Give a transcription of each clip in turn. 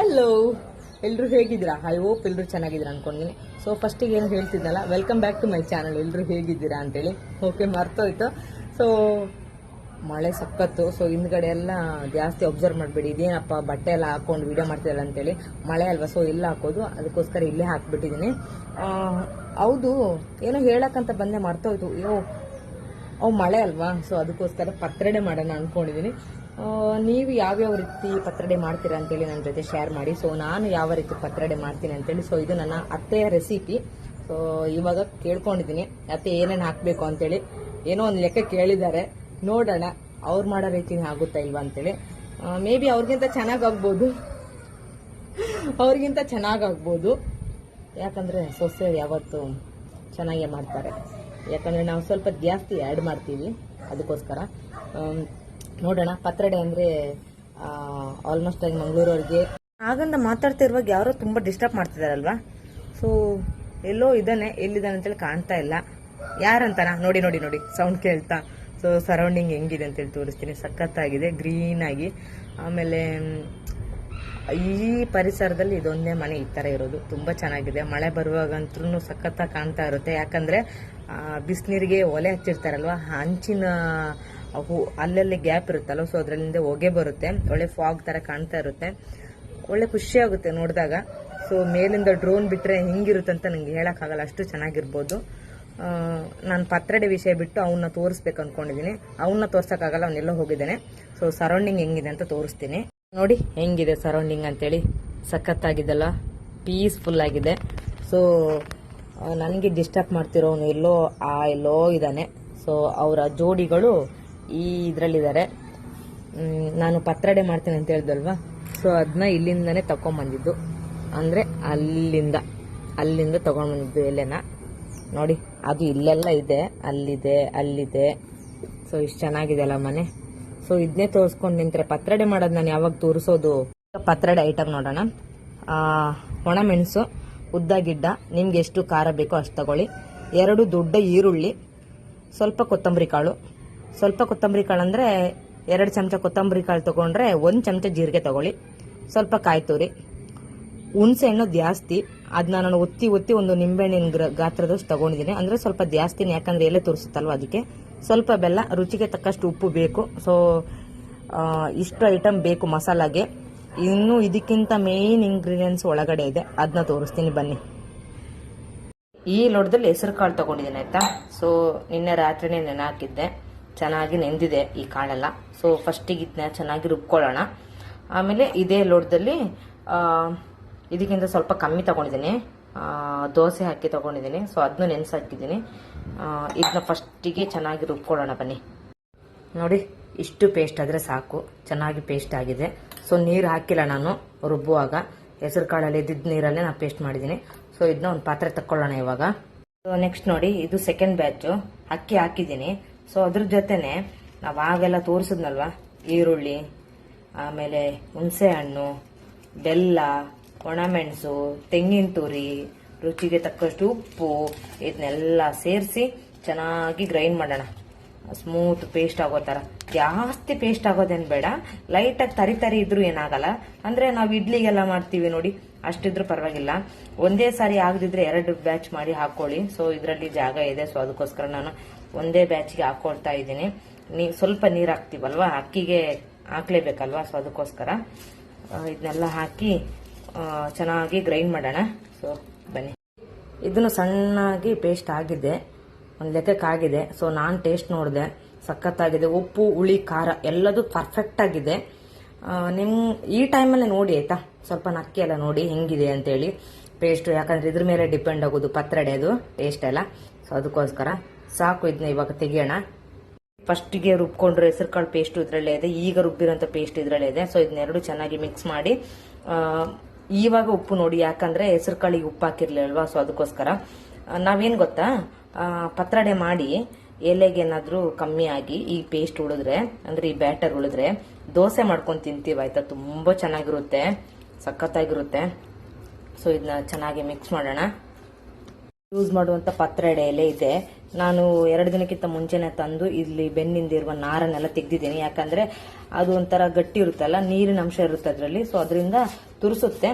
Hello ಎಲ್ಲರೂ ಹೇಗಿದ್ದೀರಾ? I hope ಎಲ್ಲರೂ ಚೆನ್ನಾಗಿದ್ದೀರಾ ಅನ್ಕೊಂಡಿದ್ದೀನಿ. ಸೊ ಫಸ್ಟಿಗೆ ಏನು ಹೇಳ್ತಿದ್ದಲ್ಲ welcome back to my channel ಎಲ್ಲರೂ ಹೇಗಿದ್ದೀರಾ ಅಂತೇಳಿ. ಓಕೆ ಮರ್ತೋಯ್ತು. ಸೊ ಮಳೆ ಸಕ್ಕತ್ತು ಸೊ ಹಿಂದ್ಗಡೆ ಎಲ್ಲ ಜಾಸ್ತಿ ಅಬ್ಸರ್ವ್ ಮಾಡಿಬಿಡಿ. ಇದೇನಪ್ಪ ಬಟ್ಟೆ ಎಲ್ಲ ಹಾಕೊಂಡು ವಿಡಿಯೋ ಮಾಡ್ತಿರಲ್ಲ ಅಂತೇಳಿ. ಮಳೆ ಅಲ್ವಾ? ಸೊ ಇಲ್ಲ ಹಾಕೋದು. ಅದಕ್ಕೋಸ್ಕರ ಇಲ್ಲೇ ಹಾಕ್ಬಿಟ್ಟಿದ್ದೀನಿ. ಹೌದು. ಏನೋ ಹೇಳಕ್ಕಂತ ಬಂದೆ ಮರ್ತೋಯ್ತು. ಅಯ್ಯೋ. ಅವು ಮಳೆ ಅಲ್ವಾ? ಸೊ ಅದಕ್ಕೋಸ್ಕರ ಪತ್ರಡೆ ಮಾಡೋಣ ಅನ್ಕೊಂಡಿದ್ದೀನಿ. ಆ, ನೀವು ಯಾವ್ಯಾವ ರೀತಿ ಪತ್ರಡೆ ಮಾಡ್ತೀರಾ ಅಂತೇಳಿ ನನ್ನ ಜೊತೆ ಶೇರ್ ಮಾಡಿ. ಸೊ ನಾನು ಯಾವ ರೀತಿ ಪತ್ರಡೆ ಮಾಡ್ತೀನಿ ಅಂತೇಳಿ. ಸೊ ಇದು ನನ್ನ ಅತ್ತೆಯ ರೆಸಿಪಿ ಸೊ ಇವಾಗ ಕೇಳ್ಕೊಂಡಿದ್ದೀನಿ. ಅತ್ತೆ ಏನೇನು ಹಾಕಬೇಕು ಅಂತೇಳಿ. ಏನೋ ಒಂದು ಲೆಕ್ಕ ಕೇಳಿದ್ದಾರೆ. ನೋಡೋಣ. ಅವ್ರು ಮಾಡೋ ರೀತಿನೇ ಆಗುತ್ತಾ ಇಲ್ವಾ ಅಂತೇಳಿ. ಮೇ ಬಿ ಅವ್ರಿಗಿಂತ ಚೆನ್ನಾಗಾಗ್ಬೋದು. ಅವ್ರಿಗಿಂತ ಚೆನ್ನಾಗಾಗ್ಬೋದು. ಯಾಕಂದ್ರೆ ಸೊಸೆ ಯಾವತ್ತು ಚೆನ್ನಾಗೇ ಮಾಡ್ತಾರೆ. ಯಾಕಂದ್ರೆ ನಾವು ಸ್ವಲ್ಪ ಜಾಸ್ತಿ ಆ್ಯಡ್ ಮಾಡ್ತೀವಿ. ಅದಕ್ಕೋಸ್ಕರ. ನೋಡೋಣ. ಪತ್ರಡೆ ಅಂದ್ರೆ ಆಲ್ಮೋಸ್ಟ್ ಆಗಿ ಮಂಗಳೂರವ್ರಿಗೆ. ಆಗಂದ ಮಾತಾಡ್ತಿರುವಾಗ ಯಾರೋ ತುಂಬಾ ಡಿಸ್ಟರ್ಬ್ ಮಾಡ್ತಿದಾರಲ್ವಾ? ಸೊ ಎಲ್ಲೋ ಇದಾನೆ ಎಲ್ಲಿದ್ದಾನೆ ಅಂತೇಳಿ ಕಾಣ್ತಾ ಇಲ್ಲ. ಯಾರಂತಾನ? ನೋಡಿ ನೋಡಿ ನೋಡಿ ಸೌಂಡ್ ಕೇಳ್ತಾ. ಸೊ ಸರೌಂಡಿಂಗ್ ಹೆಂಗಿದೆ ಅಂತೇಳಿ ತೋರಿಸ್ತೀನಿ. ಸಖತ್ತಾಗಿದೆ ಗ್ರೀನ್ ಆಗಿ. ಆಮೇಲೆ, ಈ ಪರಿಸರದಲ್ಲಿ ಇದೊಂದೇ ಮನೆ ಈ ತರ ಇರೋದು. ತುಂಬಾ ಚೆನ್ನಾಗಿದೆ. ಮಳೆ ಬರುವಾಗಂತೂ ಸಖತ್ತಾಗಿ ಕಾಣ್ತಾ ಇರುತ್ತೆ. ಯಾಕಂದ್ರೆ ಬಿಸಿನೀರಿಗೆ ಒಲೆ ಹಚ್ಚಿರ್ತಾರಲ್ವಾ? ಹಂಚಿನ ಅಲ್ಲಲ್ಲಿ ಗ್ಯಾಪ್ ಇರುತ್ತಲ್ಲ ಸೊ ಅದರಲ್ಲಿಂದ ಹೊಗೆ ಬರುತ್ತೆ, ಒಳ್ಳೆ ಫಾಗ್ ತರ ಕಾಣ್ತಾ ಇರುತ್ತೆ. ಒಳ್ಳೆ ಖುಷಿ ಆಗುತ್ತೆ ನೋಡಿದಾಗ. ಸೊ ಮೇಲಿಂದ ಡ್ರೋನ್ ಬಿಟ್ಟರೆ ಹೆಂಗಿರುತ್ತೆ ಅಂತ ನಂಗೆ ಹೇಳಕ್ಕಾಗಲ್ಲ, ಅಷ್ಟು ಚೆನ್ನಾಗಿರ್ಬೋದು. ನಾನು ಪತ್ರಡೆ ವಿಷಯ ಬಿಟ್ಟು ಅವನ್ನ ತೋರಿಸ್ಬೇಕು ಅನ್ಕೊಂಡಿದ್ದೀನಿ ಅವನ್ನ ತೋರ್ಸೋಕ್ಕಾಗಲ್ಲ ಅವನ್ನೆಲ್ಲ ಹೋಗಿದ್ದಾನೆ. ಸೊ ಸರೌಂಡಿಂಗ್ ಹೆಂಗಿದೆ ಅಂತ ತೋರಿಸ್ತೀನಿ. ನೋಡಿ, ಹೆಂಗಿದೆ ಸರೌಂಡಿಂಗ್ ಅಂತೇಳಿ. ಸಖತ್ತಾಗಿದೆಲ್ಲ ಪೀಸ್ಫುಲ್ ಆಗಿದೆ. ಸೊ ನನಗೆ ಡಿಸ್ಟರ್ಬ್ ಮಾಡ್ತಿರೋನು ಎಲ್ಲೋ, ಆ ಎಲ್ಲೋ ಇದ್ದಾನೆ. ಸೊ ಅವರ ಜೋಡಿಗಳು ಈ ಇದರಲ್ಲಿದ್ದಾರೆ. ನಾನು ಪತ್ರಡೆ ಮಾಡ್ತೇನೆ ಅಂತ ಹೇಳ್ದಲ್ವಾ? ಸೊ ಅದನ್ನ ಇಲ್ಲಿಂದನೇ ತಗೊಂಬಂದಿದ್ದು ಅಂದರೆ ಅಲ್ಲಿಂದ ಅಲ್ಲಿಂದ ತಗೊಂಡ್ಬಂದಿದ್ದು ಎಲ್ಲೇನ? ನೋಡಿ ಅದು ಇಲ್ಲೆಲ್ಲ ಇದೆ. ಅಲ್ಲಿದೆ ಅಲ್ಲಿದೆ. ಸೊ ಇಷ್ಟು ಚೆನ್ನಾಗಿದೆ ಅಲ್ಲ ಮನೆ. ಸೊ ಇದನ್ನೇ ತೋರಿಸ್ಕೊಂಡು ನಿಂತರೆ ಪತ್ರಡೆ ಮಾಡೋದು ನಾನು ಯಾವಾಗ ತೋರಿಸೋದು? ಪತ್ರಡೆ ಐಟಮ್ ನೋಡೋಣ. ಆ, ಒಣಮೆಣಸು ಉದ್ದ ಗಿಡ್ಡ ನಿಮ್ಗೆ ಎಷ್ಟು ಖಾರ ಬೇಕೋ ಅಷ್ಟು ತಗೊಳ್ಳಿ. ಎರಡು ದೊಡ್ಡ ಈರುಳ್ಳಿ ಸ್ವಲ್ಪ ಕೊತ್ತಂಬರಿ ಕಾಳು ಸ್ವಲ್ಪ ಕೊತ್ತಂಬರಿ ಕಾಳು ಅಂದರೆ ಎರಡು ಚಮಚ ಕೊತ್ತಂಬರಿ ಕಾಳು ತಗೊಂಡ್ರೆ ಒಂದು ಚಮಚ ಜೀರಿಗೆ ತೊಗೊಳ್ಳಿ. ಸ್ವಲ್ಪ ಕಾಯಿ ತುರಿ. ಹುಣಸೆ ಹಣ್ಣು ಜಾಸ್ತಿ. ಅದನ್ನ ನಾನು ಒತ್ತಿ ಒತ್ತಿ ಒಂದು ನಿಂಬೆಹಣ್ಣಿನ ಗ್ರ- ಗಾತ್ರದಷ್ಟು ತೊಗೊಂಡಿದ್ದೀನಿ ಅಂದರೆ ಸ್ವಲ್ಪ ಜಾಸ್ತಿನೇ, ಯಾಕಂದರೆ ಎಲೆ ತೋರಿಸುತ್ತಲ್ವ ಅದಕ್ಕೆ. ಸ್ವಲ್ಪ ಬೆಲ್ಲ, ರುಚಿಗೆ ತಕ್ಕಷ್ಟು ಉಪ್ಪು ಬೇಕು. ಸೊ ಇಷ್ಟು ಐಟಮ್ ಬೇಕು ಮಸಾಲಾಗೆ. ಇನ್ನು ಇದಕ್ಕಿಂತ ಮೇಯ್ನ್ ಇಂಗ್ರೀಡಿಯೆಂಟ್ಸ್ ಒಳಗಡೆ ಇದೆ. ಅದನ್ನ ತೋರಿಸ್ತೀನಿ ಬನ್ನಿ. ಈ ಲೋಟದಲ್ಲಿ ಹೆಸರು ಕಾಳು ತಗೊಂಡಿದ್ದೀನಿ ಆಯಿತಾ? ಸೊ ನಿನ್ನೆ ರಾತ್ರಿನೇ ನೆನೆ ಹಾಕಿದ್ದೆ. ಚೆನ್ನಾಗಿ ನೆಂದಿದೆ ಈ ಕಾಳೆಲ್ಲ. ಸೊ ಫಸ್ಟಿಗೆ ಇದನ್ನ ಚೆನ್ನಾಗಿ ರುಬ್ಕೊಳ್ಳೋಣ. ಆಮೇಲೆ ಇದೇ ಲೋಟದಲ್ಲಿ ಇದಕ್ಕಿಂತ ಸ್ವಲ್ಪ ಕಮ್ಮಿ ತಗೊಂಡಿದ್ದೀನಿ. ದೋಸೆ ಹಾಕಿ ತಗೊಂಡಿದ್ದೀನಿ. ಸೊ ಅದನ್ನು ನೆನೆಸಿ ಹಾಕಿದ್ದೀನಿ ಇದನ್ನ ಫಸ್ಟಿಗೆ ಚೆನ್ನಾಗಿ ರುಬ್ಕೊಳ್ಳೋಣ ಬನ್ನಿ. ನೋಡಿ, ಇಷ್ಟು ಪೇಸ್ಟ್ ಆದರೆ ಸಾಕು. ಚೆನ್ನಾಗಿ ಪೇಸ್ಟ್ ಆಗಿದೆ. ಸೊ ನೀರು ಹಾಕಿಲ್ಲ ನಾನು ರುಬ್ಬುವಾಗ. ಹೆಸರು ಕಾಳಲ್ಲಿ ಇದ್ದಿದ್ದ ನೀರಲ್ಲೇ ನಾನು ಪೇಸ್ಟ್ ಮಾಡಿದ್ದೀನಿ. ಸೊ ಇದನ್ನ ಒಂದು ಪಾತ್ರೆ ತಕ್ಕೊಳ್ಳೋಣ ಇವಾಗ. ಸೊ ನೆಕ್ಸ್ಟ್ ನೋಡಿ, ಇದು ಸೆಕೆಂಡ್ ಬ್ಯಾಚು ಅಕ್ಕಿ ಹಾಕಿದ್ದೀನಿ. ಸೊ ಅದ್ರ ಜೊತೆನೆ ನಾವು ಆಗೆಲ್ಲ ತೋರಿಸಿದ್ನಲ್ವಾ? ಈರುಳ್ಳಿ, ಆಮೇಲೆ ಹುಣಸೆ ಹಣ್ಣು ಬೆಲ್ಲ, ಒಣಮೆಣಸು, ತೆಂಗಿನ ತುರಿ, ರುಚಿಗೆ ತಕ್ಕಷ್ಟು ಉಪ್ಪು ಇದನ್ನೆಲ್ಲ ಸೇರಿಸಿ ಚೆನ್ನಾಗಿ ಗ್ರೈಂಡ್ ಮಾಡೋಣ. ಸ್ಮೂತ್ ಪೇಸ್ಟ್ ಆಗೋ ತರ ಜಾಸ್ತಿ ಪೇಸ್ಟ್ ಆಗೋದೇನು ಬೇಡ. ಲೈಟಾಗಿ ತರಿ ತರಿ ಇದ್ರೂ ಏನಾಗಲ್ಲ. ಅಂದ್ರೆ ನಾವು ಇಡ್ಲಿಗೆಲ್ಲ ಮಾಡ್ತೀವಿ ನೋಡಿ, ಅಷ್ಟಿದ್ರು ಪರವಾಗಿಲ್ಲ. ಒಂದೇ ಸಾರಿ ಆಗದಿದ್ರೆ ಎರಡು ಬ್ಯಾಚ್ ಮಾಡಿ ಹಾಕೊಳ್ಳಿ ಸೊ ಇದರಲ್ಲಿ ಜಾಗ ಇದೆ. ಸೊ ಅದಕ್ಕೋಸ್ಕರ ನಾನು ಒಂದೇ ಬ್ಯಾಚ್ಗೆ ಹಾಕೊಳ್ತಾ ಇದ್ದೀನಿ. ನೀ, ಸ್ವಲ್ಪ ನೀರು ಹಾಕ್ತೀವಲ್ವಾ ಅಕ್ಕಿಗೆ ಹಾಕ್ಲೇಬೇಕಲ್ವಾ? ಸೊ, ಅದಕ್ಕೋಸ್ಕರ ಇದನ್ನೆಲ್ಲ ಹಾಕಿ ಚೆನ್ನಾಗಿ ಗ್ರೈಂಡ್ ಮಾಡೋಣ. ಸೊ, ಬನ್ನಿ. ಇದನ್ನು ಸಣ್ಣಾಗಿ ಪೇಸ್ಟ್ ಆಗಿದೆ. ಒಂದು ಲೆಕ್ಕಕ್ಕೆ ಆಗಿದೆ. ಸೊ, ನಾನು ಟೇಸ್ಟ್ ನೋಡಿದೆ. ಸಖತ್ತಾಗಿದೆ. ಉಪ್ಪು, ಹುಳಿ, ಖಾರ ಎಲ್ಲದೂ ಪರ್ಫೆಕ್ಟ್ ಆಗಿದೆ. ನಿಮ್, ಈ ಟೈಮಲ್ಲಿ ನೋಡಿ, ಆಯ್ತಾ? ಸ್ವಲ್ಪ ನಕ್ಕಿ ಎಲ್ಲ ನೋಡಿ ಹೆಂಗಿದೆ ಅಂತೇಳಿ. ಪೇಸ್ಟ್, ಯಾಕಂದ್ರೆ ಇದ್ರ ಮೇಲೆ ಡಿಪೆಂಡ್ ಆಗೋದು ಪತ್ರಡೆ ಅದು ಟೇಸ್ಟ್ ಎಲ್ಲ. ಸೊ, ಅದಕ್ಕೋಸ್ಕರ ಸಾಕು ಇದನ್ನ ಇವಾಗ ತೆಗಿಯೋಣ. ಫಸ್ಟಿಗೆ ರುಬ್ಕೊಂಡ್ರೆ ಹೆಸರು ಕಾಳು ಪೇಸ್ಟ್ ಇದರಲ್ಲೇ ಇದೆ, ಈಗ ರುಬ್ಬಿರೋಂಥ ಪೇಸ್ಟ್ ಇದರಲ್ಲೇ ಇದೆ. ಸೊ ಇದನ್ನೆರಡು ಚೆನ್ನಾಗಿ ಮಿಕ್ಸ್ ಮಾಡಿ ಇವಾಗ ಉಪ್ಪು ನೋಡಿ, ಯಾಕಂದ್ರೆ ಹೆಸರು ಕಾಳಿಗೆ ಉಪ್ಪು ಹಾಕಿರ್ಲಿಲ್ವಾ ಸೊ ಅದಕ್ಕೋಸ್ಕರ. ನಾವೇನು ಗೊತ್ತಾ? ಪತ್ರಡೆ ಮಾಡಿ ಎಲೆಗೇನಾದರೂ ಕಮ್ಮಿ ಆಗಿ ಈ ಪೇಸ್ಟ್ ಉಳಿದ್ರೆ, ಅಂದ್ರೆ ಈ ಬ್ಯಾಟರ್ ಉಳಿದ್ರೆ, ದೋಸೆ ಮಾಡ್ಕೊಂಡು ತಿಂತೀವಿ, ಆಯ್ತಾ? ತುಂಬಾ ಚೆನ್ನಾಗಿರುತ್ತೆ, ಸಖತ್ತಾಗಿರುತ್ತೆ. ಸೊ ಇದನ್ನ ಚೆನ್ನಾಗಿ ಮಿಕ್ಸ್ ಮಾಡೋಣ. ಯೂಸ್ ಮಾಡುವಂತ ಪತ್ರೊಡೆ ಎಲೆ ಇದೆ. ನಾನು ಎರಡು ದಿನಕ್ಕಿಂತ ಮುಂಚೆನೆ ತಂದು ಇಲ್ಲಿ ಬೆನ್ನಿಂದಿರುವ ನಾರನ್ನೆಲ್ಲ ತೆಗ್ದಿದ್ದೀನಿ. ಯಾಕಂದ್ರೆ ಅದು ಒಂಥರ ಗಟ್ಟಿ ಇರುತ್ತಲ್ಲ, ನೀರಿನ ಅಂಶ ಇರುತ್ತೆ ಅದರಲ್ಲಿ. ಸೊ ಅದರಿಂದ ತುರಿಸುತ್ತೆ.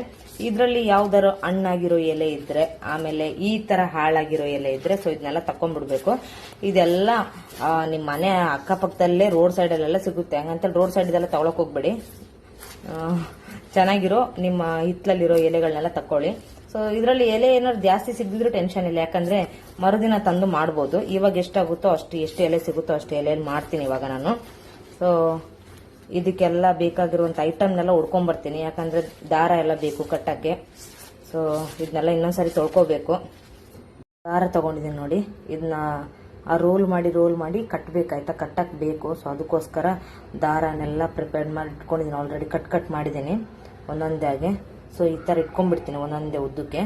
ಇದರಲ್ಲಿ ಯಾವ್ದಾರು ಹಣ್ಣಾಗಿರೋ ಎಲೆ ಇದ್ರೆ, ಆಮೇಲೆ ಈ ತರ ಹಾಳಾಗಿರೋ ಎಲೆ ಇದ್ರೆ ಸೊ ಇದನ್ನೆಲ್ಲ ತಕೊಂಡ್ಬಿಡ್ಬೇಕು ಇದೆಲ್ಲ ನಿಮ್ಮ ನಿಮ್ ಮನೆ ಅಕ್ಕಪಕ್ಕದಲ್ಲೇ ರೋಡ್ ಸೈಡಲ್ಲೆಲ್ಲ ಸಿಗುತ್ತೆ. ಹಂಗಂತ ರೋಡ್ ಸೈಡ್ ಇದೆಲ್ಲ ತಗೊಳಕ್ ಹೋಗ್ಬೇಡಿ. ಚೆನ್ನಾಗಿರೋ ನಿಮ್ಮ ಹಿತ್ತಲಲ್ಲಿರೋ ಎಲೆಗಳನ್ನೆಲ್ಲ ತಕೊಳ್ಳಿ ಸೊ ಇದರಲ್ಲಿ ಎಲೆ ಏನಾದ್ರು ಜಾಸ್ತಿ ಸಿಗದಿದ್ರು ಟೆನ್ಷನ್ ಇಲ್ಲ. ಯಾಕಂದ್ರೆ ಮರುದಿನ ತಂದು ಮಾಡ್ಬೋದು. ಇವಾಗ ಎಷ್ಟಾಗುತ್ತೋ ಅಷ್ಟು, ಎಷ್ಟು ಎಲೆ ಸಿಗುತ್ತೋ ಅಷ್ಟು ಎಲೆಯಲ್ಲಿ ಮಾಡ್ತೀನಿ ಇವಾಗ ನಾನು. ಸೊ ಇದಕ್ಕೆಲ್ಲ ಬೇಕಾಗಿರುವಂತ ಐಟಮ್ನೆಲ್ಲ ಹುಡ್ಕೊಂಡ್ಬರ್ತೀನಿ ಯಾಕಂದ್ರೆ ದಾರ ಎಲ್ಲ ಬೇಕು ಕಟ್ಟಕ್ಕೆ. ಸೊ ಇದನ್ನೆಲ್ಲ ಇನ್ನೊಂದ್ಸರಿ ತೊಳ್ಕೊಬೇಕು. ದಾರ ತಗೊಂಡಿದ್ದೀನಿ ನೋಡಿ. ಇದನ್ನ ಆ ರೋಲ್ ಮಾಡಿ ರೋಲ್ ಮಾಡಿ ಕಟ್ಟಬೇಕಾಯ್ತಾ ಕಟ್ಟಕ್ ಬೇಕು. ಸೊ ಅದಕ್ಕೋಸ್ಕರ ದಾರನೆಲ್ಲ ಪ್ರಿಪೇರ್ ಮಾಡಿ ಇಟ್ಕೊಂಡಿದ್ದೀನಿ. ಆಲ್ರೆಡಿ ಕಟ್ ಕಟ್ ಮಾಡಿದ್ದೀನಿ. ಒಂದೊಂದಾಗೆ. ಸೊ ಈ ಥರ ಇಟ್ಕೊಂಡ್ಬಿಡ್ತೀನಿ ಒಂದೊಂದೇ ಉದ್ದಕ್ಕೆ.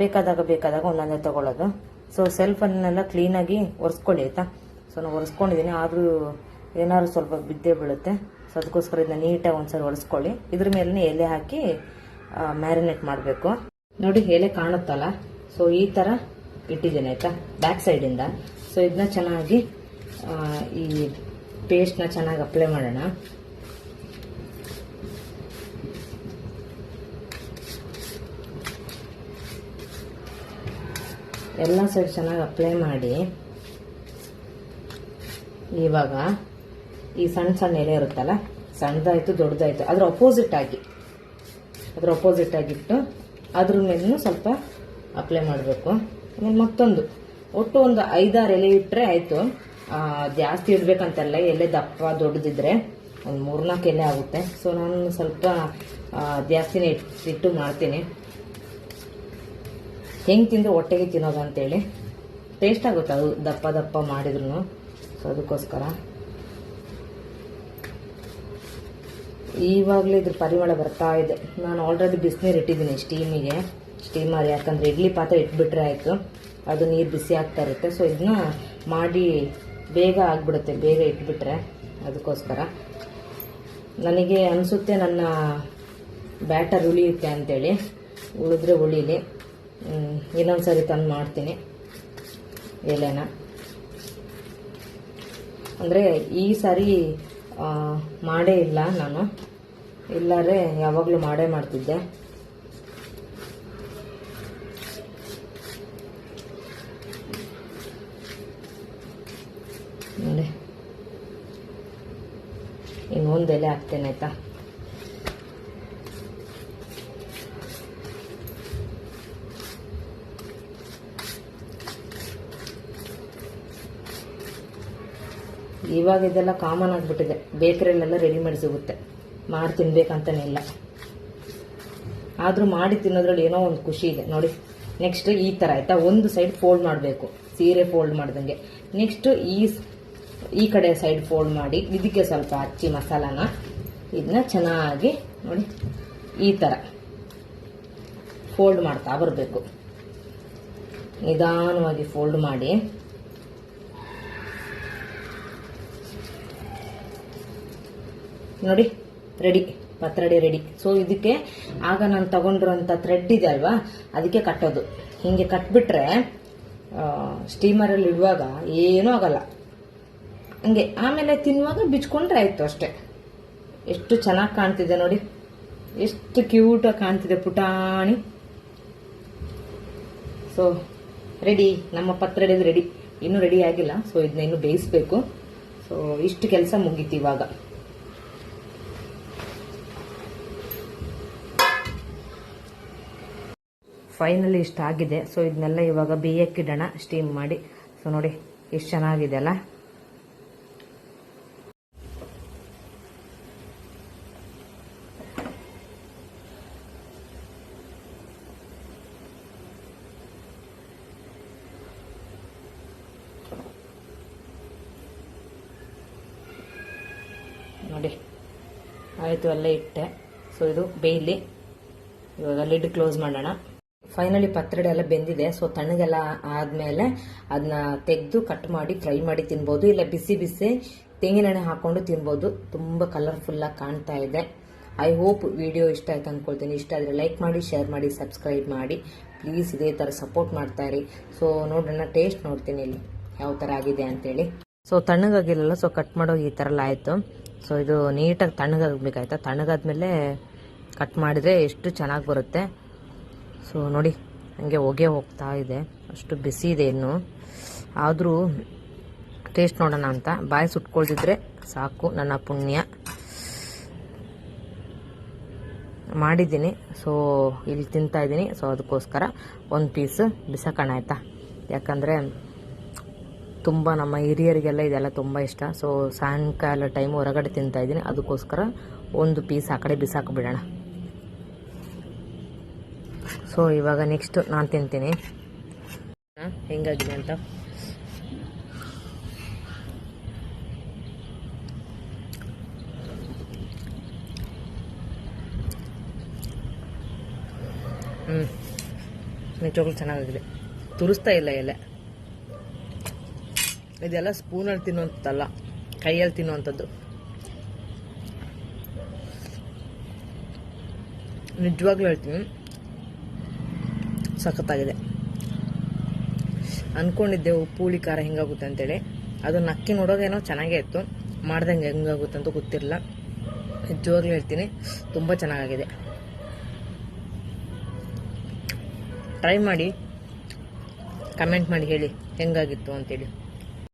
ಬೇಕಾದಾಗ ಬೇಕಾದಾಗ ಒಂದೊಂದೇ ತಗೊಳ್ಳೋದು. ಸೊ ಸೆಲ್ಫನ್ನೆಲ್ಲ ಕ್ಲೀನಾಗಿ ಒರೆಸ್ಕೊಳ್ಳಿ, ಆಯ್ತಾ? ಸೊ ನಾನು ಒರೆಸ್ಕೊಂಡಿದ್ದೀನಿ ಆದರೂ ಏನಾದ್ರು ಸ್ವಲ್ಪ ಬಿದ್ದೇ ಬೀಳುತ್ತೆ. ಸೊ ಅದಕ್ಕೋಸ್ಕರ ಇದನ್ನ ನೀಟಾಗಿ ಒಂದ್ಸರಿ ಒರೆಸ್ಕೊಳ್ಳಿ. ಇದ್ರ ಮೇಲೆ ಎಲೆ ಹಾಕಿ ಮ್ಯಾರಿನೇಟ್ ಮಾಡಬೇಕು. ನೋಡಿ, ಎಲೆ ಕಾಣುತ್ತಲ್ಲ? ಸೊ ಈ ಥರ ಇಟ್ಟಿದ್ದೀನಿ, ಆಯ್ತಾ? ಬ್ಯಾಕ್ ಸೈಡಿಂದ ಸೊ ಇದನ್ನ ಚೆನ್ನಾಗಿ ಈ ಪೇಸ್ಟ್ನ ಚೆನ್ನಾಗಿ ಅಪ್ಲೈ ಮಾಡೋಣ. ಎಲ್ಲ ಸೈಡ್ ಚೆನ್ನಾಗಿ ಅಪ್ಲೈ ಮಾಡಿ. ಇವಾಗ ಈ ಸಣ್ಣ ಸಣ್ಣ ಎಲೆ ಇರುತ್ತಲ್ಲ, ಸಣ್ಣದಾಯಿತು ದೊಡ್ಡದಾಯಿತು, ಅದ್ರ ಅಪೋಸಿಟ್ ಆಗಿ, ಅದ್ರ ಅಪೋಸಿಟ್ ಆಗಿಟ್ಟು ಅದ್ರ ಮೇಲೂ ಸ್ವಲ್ಪ ಅಪ್ಲೈ ಮಾಡಬೇಕು. ಆಮೇಲೆ ಮತ್ತೊಂದು, ಒಟ್ಟು ಒಂದು ಐದಾರು ಎಲೆ ಇಟ್ಟರೆ ಆಯಿತು. ಜಾಸ್ತಿ ಇಡಬೇಕಂತಲ್ಲ, ಎಲೆ ದಪ್ಪ ದೊಡ್ಡದಿದ್ರೆ ಒಂದು ಮೂರ್ನಾಲ್ಕು ಎಲೆ ಆಗುತ್ತೆ. ಸೊ ನಾನು ಸ್ವಲ್ಪ ಜಾಸ್ತಿನೇ ಇಟ್- ಇಟ್ಟು ಮಾಡ್ತೀನಿ. ಹೆಂಗೆ ತಿಂದ್ರೆ ಹೊಟ್ಟೆಗೆ ತಿನ್ನೋದು ಅಂತೇಳಿ ಟೇಸ್ಟ್ ಆಗುತ್ತೆ ಅದು ದಪ್ಪ ದಪ್ಪ ಮಾಡಿದ್ರು ಸೊ ಅದಕ್ಕೋಸ್ಕರ. ಈವಾಗಲೇ ಇದ್ರ ಪರಿಮಳ ಬರ್ತಾ ಇದೆ. ನಾನು ಆಲ್ರೆಡಿ ಬಿಸಿನೀರು ಇಟ್ಟಿದ್ದೀನಿ ಸ್ಟೀಮಿಗೆ ಸ್ಟೀಮರ್ ಯಾಕಂದ್ರೆ ಇಡ್ಲಿ ಪಾತ್ರೆ ಇಟ್ಬಿಟ್ರೆ ಆಯಿತು. ಅದು ನೀರು ಬಿಸಿ ಆಗ್ತಾ ಇರುತ್ತೆ. ಸೊ ಇದನ್ನ ಮಾಡಿ ಬೇಗ ಆಗಿಬಿಡುತ್ತೆ. ಬೇಗ ಇಟ್ಬಿಟ್ರೆ ಅದಕ್ಕೋಸ್ಕರ. ನನಗೆ ಅನಿಸುತ್ತೆ ನನ್ನ ಬ್ಯಾಟರ್ ಉಳಿಯುತ್ತೆ ಅಂತೇಳಿ. ಉಳಿದ್ರೆ ಉಳೀಲಿ. ಹ್ಮ್, ಇನ್ನೊಂದ್ಸರಿ ತಂದು ಮಾಡ್ತೀನಿ. ಎಲೆನ. ಅಂದರೆ ಈ ಸಾರಿ ಮಾಡೇ ಇಲ್ಲ ನಾನು. ಇಲ್ಲಾರೆ ಯಾವಾಗಲೂ ಮಾಡೇ ಮಾಡ್ತಿದ್ದೆ. ನೋಡಿ. ಇನ್ನೊಂದು ಎಲೆ ಹಾಕ್ತೇನೆ ಆಯ್ತಾ? ಇವಾಗ ಇದೆಲ್ಲ ಕಾಮನ್ ಆಗಿಬಿಟ್ಟಿದೆ. ಬೇಕರಿಯಲ್ಲೆಲ್ಲ ರೆಡಿಮೇಡ್ ಸಿಗುತ್ತೆ. ಮಾಡಿ ತಿನ್ಬೇಕಂತಾನೆ ಇಲ್ಲ. ಆದರೂ ಮಾಡಿ ತಿನ್ನೋದ್ರಲ್ಲಿ ಏನೋ ಒಂದು ಖುಷಿ ಇದೆ. ನೋಡಿ ನೆಕ್ಸ್ಟ್ ಈ ಥರ ಆಯಿತಾ? ಒಂದು ಸೈಡ್ ಫೋಲ್ಡ್ ಮಾಡಬೇಕು. ಸೀರೆ ಫೋಲ್ಡ್ ಮಾಡ್ದಂಗೆ. ನೆಕ್ಸ್ಟ್ ಈ ಈ ಕಡೆ ಸೈಡ್ ಫೋಲ್ಡ್ ಮಾಡಿ, ಇದಕ್ಕೆ ಸ್ವಲ್ಪ ಹಚ್ಚಿ ಮಸಾಲಾನ ಇದನ್ನ ಚೆನ್ನಾಗಿ ನೋಡಿ, ಈ ಥರ ಫೋಲ್ಡ್ ಮಾಡ್ತಾ ಬರಬೇಕು. ನಿಧಾನವಾಗಿ ಫೋಲ್ಡ್ ಮಾಡಿ. ನೋಡಿ ರೆಡಿ ಪತ್ರೊಡೆ ರೆಡಿ ಸೊ ಇದಕ್ಕೆ ಆಗ ನಾನು ತಗೊಂಡಿರೋಂಥ ಥ್ರೆಡ್ ಇದೆ ಅಲ್ವಾ? ಅದಕ್ಕೆ ಕಟ್ಟೋದು. ಹಿಂಗೆ ಕಟ್ಬಿಟ್ರೆ ಸ್ಟೀಮರಲ್ಲಿ ಇಡುವಾಗ ಏನೂ ಆಗಲ್ಲ. ಹಂಗೆ, ಆಮೇಲೆ ತಿನ್ನುವಾಗ ಬಿಚ್ಕೊಂಡ್ರೆ ಆಯಿತು ಅಷ್ಟೇ. ಎಷ್ಟು ಚೆನ್ನಾಗಿ ಕಾಣ್ತಿದೆ ನೋಡಿ. ಎಷ್ಟು ಕ್ಯೂಟಾಗಿ ಕಾಣ್ತಿದೆ ಪುಟಾಣಿ. ಸೊ ರೆಡಿ ನಮ್ಮ ಪತ್ರೊಡೆದು ರೆಡಿ ಇನ್ನೂ ರೆಡಿ ಆಗಿಲ್ಲ. ಸೊ ಇದನ್ನ ಇನ್ನೂ ಬೇಯಿಸ್ಬೇಕು. ಸೊ ಇಷ್ಟು ಕೆಲಸ ಮುಗೀತು ಇವಾಗ. ಫೈನಲಿ ಇಷ್ಟ ಆಗಿದೆ. ಸೊ ಇದನ್ನೆಲ್ಲ ಇವಾಗ ಬೇಯಕ್ಕಿಡೋಣ ಸ್ಟೀಮ್ ಮಾಡಿ. ಸೊ ನೋಡಿ, ಎಷ್ಟು ಚೆನ್ನಾಗಿದೆ ಅಲ್ಲ? ನೋಡಿ, ಆಯಿತು, ಅಲ್ಲೇ ಇಟ್ಟೆ. ಸೊ ಇದು ಬೇಯಲಿ. ಇವಾಗ ಲಿಡ್ ಕ್ಲೋಸ್ ಮಾಡೋಣ. ಫೈನಲಿ ಪತ್ರೊಡೆ ಎಲ್ಲ ಬೆಂದಿದೆ. ಸೊ ತಣ್ಣಗೆಲ್ಲ ಆದ್ಮೇಲೆ ಅದನ್ನ ತೆಗೆದು ಕಟ್ ಮಾಡಿ ಫ್ರೈ ಮಾಡಿ ತಿನ್ಬೋದು. ಇಲ್ಲ ಬಿಸಿ ಬಿಸಿ ತೆಂಗಿನೆಣ್ಣೆ ಹಾಕೊಂಡು ತಿನ್ಬೋದು. ತುಂಬ ಕಲರ್ಫುಲ್ಲಾಗಿ ಕಾಣ್ತಾ ಇದೆ. ಐ ಹೋಪ್ ವಿಡಿಯೋ ಇಷ್ಟ ಆಯ್ತು ಅಂದ್ಕೊಳ್ತೀನಿ ಇಷ್ಟ ಆದರೆ ಲೈಕ್ ಮಾಡಿ ಶೇರ್ ಮಾಡಿ ಸಬ್ಸ್ಕ್ರೈಬ್ ಮಾಡಿ. ಪ್ಲೀಸ್ ಇದೇ ಥರ ಸಪೋರ್ಟ್ ಮಾಡ್ತಾ ಇರಿ. ಸೊ ನೋಡೋಣ ಟೇಸ್ಟ್ ನೋಡ್ತೀನಿ ಇಲ್ಲಿ ಯಾವ ಥರ ಆಗಿದೆ ಅಂತೇಳಿ. ಸೊ ತಣ್ಣಗಾಗಿರಲ್ಲ ಸೊ ಕಟ್ ಮಾಡೋ ಈ ಥರ ಎಲ್ಲ ಆಯಿತು. ಸೊ ಇದು ನೀಟಾಗಿ ತಣ್ಣಗಾಗಬೇಕಾಯ್ತಾ? ತಣ್ಣಗಾದ್ಮೇಲೆ ಕಟ್ ಮಾಡಿದರೆ ಎಷ್ಟು ಚೆನ್ನಾಗಿ ಬರುತ್ತೆ? ಸೊ ನೋಡಿ, ಹಂಗೆ ಹೊಗೆ ಹೋಗ್ತಾ ಇದೆ. ಅಷ್ಟು ಬಿಸಿ ಇದೆ ಇನ್ನು. ಆದರೂ ಟೇಸ್ಟ್ ನೋಡೋಣ ಅಂತ. ಬಾಯಿ ಸುಟ್ಕೊಳ್ದಿದ್ರೆ ಸಾಕು ನನ್ನ ಪುಣ್ಯ. ಮಾಡಿದ್ದೀನಿ. ಸೊ ಇಲ್ಲಿ ತಿಂತಾ ಇದ್ದೀನಿ. ಸೊ ಅದಕ್ಕೋಸ್ಕರ ಒಂದು ಪೀಸ್ ಬಿಸಾಕೋಣ ಆಯಿತಾ? ಯಾಕಂದರೆ ತುಂಬ ನಮ್ಮ ಹಿರಿಯರಿಗೆಲ್ಲ ಇದೆಲ್ಲ ತುಂಬ ಇಷ್ಟ. ಸೊ ಸಾಯಂಕಾಲ ಟೈಮ್ ಹೊರಗಡೆ ತಿಂತಾ ಇದ್ದೀನಿ. ಅದಕ್ಕೋಸ್ಕರ ಒಂದು ಪೀಸ್ ಆ ಕಡೆ ಬಿಸಾಕ್ಬಿಡೋಣ. ಸೊ ಇವಾಗ ನೆಕ್ಸ್ಟ್ ನಾನು ತಿಂತೀನಿ. ಹೆಂಗಾಗಿದೆ ಅಂತ? ಹ್ಞೂ ನಿಜವಾಗ್ಲೂ ಚೆನ್ನಾಗಿದೆ ತುರಿಸ್ತಾ ಇಲ್ಲ ಎಲೆ. ಇದೆಲ್ಲ ಸ್ಪೂನಲ್ಲಿ ತಿನ್ನುವಂಥದ್ದಲ್ಲ, ಕೈಯಲ್ಲಿ ತಿನ್ನುವಂಥದ್ದು. ನಿಜವಾಗ್ಲೂ ಹೇಳ್ತೀನಿ. ಸಖತ್ತಾಗಿದೆ. ಅಂದ್ಕೊಂಡಿದ್ದೆವು ಹುಳಿ, ಖಾರ ಹೆಂಗಾಗುತ್ತೆ ಅಂತೇಳಿ. ಅದು ನಕ್ಕಿ ನೋಡೋದೇನೋ ಚೆನ್ನಾಗೇ ಇತ್ತು. ಮಾಡ್ದಂಗೆ ಹೆಂಗಾಗುತ್ತೆ ಅಂತ ಗೊತ್ತಿರಲಿಲ್ಲ. ನಿಜವಾಗ್ಲೂ ಹೇಳ್ತೀನಿ, ತುಂಬ ಚೆನ್ನಾಗಿದೆ ಟ್ರೈ ಮಾಡಿ ಕಮೆಂಟ್ ಮಾಡಿ ಹೇಳಿ, ಹೆಂಗಾಗಿತ್ತು ಅಂತೇಳಿ.